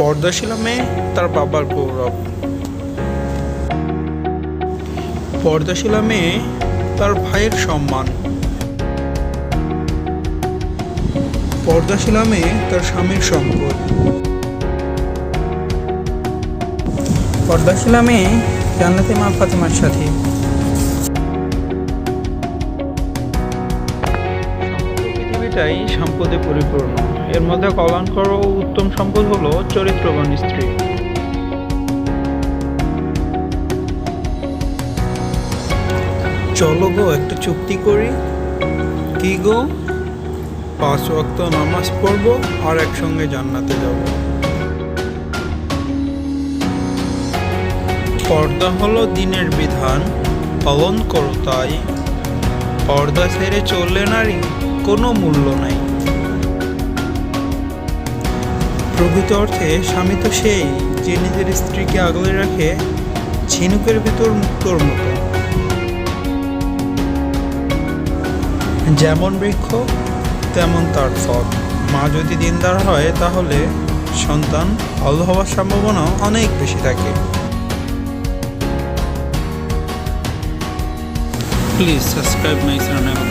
পর্দাশীলা মেয়ে তার বাবার গৌরব পর্দাশীলা মেয়ে তার ভাইয়ের সম্মান। পর্দাশীলা মেয়ে তার স্বামীর সম্পদ। পর্দাশীলা মেয়ে জান্নাতে মা ফাতেমার সাথে। পৃথিবীটাই সম্পদে পরিপূর্ণ। এর মধ্যে কলাঙ্কর ও উত্তম সম্পদ হলো চরিত্রবান স্ত্রী। চলো গো, একটা চুক্তি করি। কি গো? পাঁচ ওয়াক্ত নামাজ পড়ব আর একসঙ্গে জান্নাতে যাব। পর্দা হলো দিনের বিধান, পালন করো তাই। পর্দা ছেড়ে চললে নারী কোনো মূল্য নাই। প্রকৃত অর্থে স্বামী তো সেই, যে নিজের স্ত্রীকে আগলে রাখে, ঝিনুকের ভিতর মুক্তোর মতো। যেমন বৃক্ষ, তেমন তার ফল। মা যদি দিনদার হয়, তাহলে সন্তান ভালো হওয়ার সম্ভাবনা অনেক বেশি থাকে। Please subscribe my channel